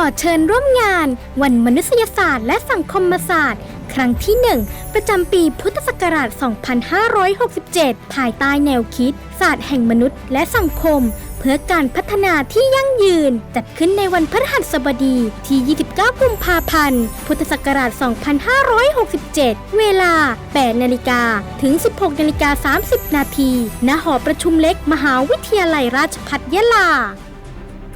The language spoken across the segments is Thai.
อเชิญร่วมงาน วันมนุษยศาสตร์และสังคมศาสตร์ ครั้งที่ 1 ประจำปีพุทธศักราช 2567 ภายใต้แนวคิด ศาสตร์แห่งมนุษย์และสังคม เพื่อการพัฒนาที่ยั่งยืน จัดขึ้นในวันพฤหัสบดีที่ 29 กุมภาพันธ์ พุทธศักราช 2567 เวลา 8 นาฬิกาถึง 16 นาฬิกา 30 นาทีณหอประชุมเล็กมหาวิทยาลัยราชภัฏยะลา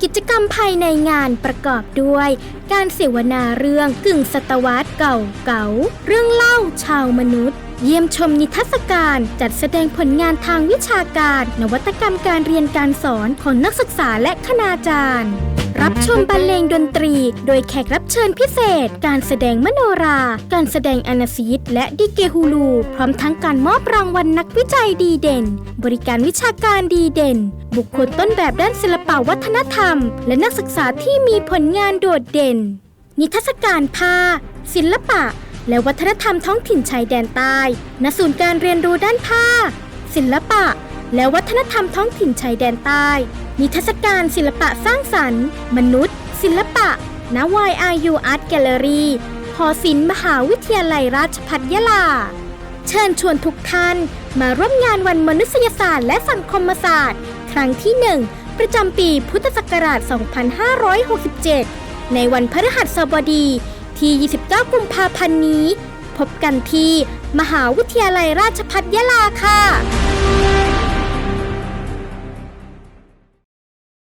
กิจกรรมภายในงานประกอบด้วย การเสวนาเรื่องกึ่งศตวรรษเก่าเก่าเรื่องเล่าชาวมนุษย์ เยี่ยมชมนิทรรศการจัดแสดงผลงานทางวิชาการ นวัตกรรมการเรียนการสอนของนักศึกษาและคณาจารย์ รับชมบรรเลงดนตรี โดยแขกรับเชิญพิเศษ การแสดงมโนรา การแสดงอนาซีตและดิเกฮูลู พร้อมทั้งการมอบรางวัลนักวิจัยดีเด่น บริการวิชาการดีเด่น บุคคลต้นแบบด้านศิลปวัฒนธรรม และนักศึกษาที่มีผลงานโดดเด่น นิทรรศการผ้าศิลปะ และวัฒนธรรมท้องถิ่นชายแดนใต้ณศูนย์การเรียนรู้ด้านผ้าศิลปะ และวัฒนธรรมท้องถิ่นชายแดนใต้ นิทรรศการศิลปะสร้างสรรค์ มนุษย์ ศิลปะณ YRU Art Gallery หอศิลป์มหาวิทยาลัยราชภัฏยะลา เชิญชวนทุกท่านมาร่วมงานวันมนุษยศาสตร์และสังคมศาสตร์ ครั้งที่1ประจำปีพุทธศักราช 2567 ในวันพฤหัสบดีที่ 29 กุมภาพันธ์นี้ พบกันที่ มหาวิทยาลัยราชภัฏยะลาค่ะ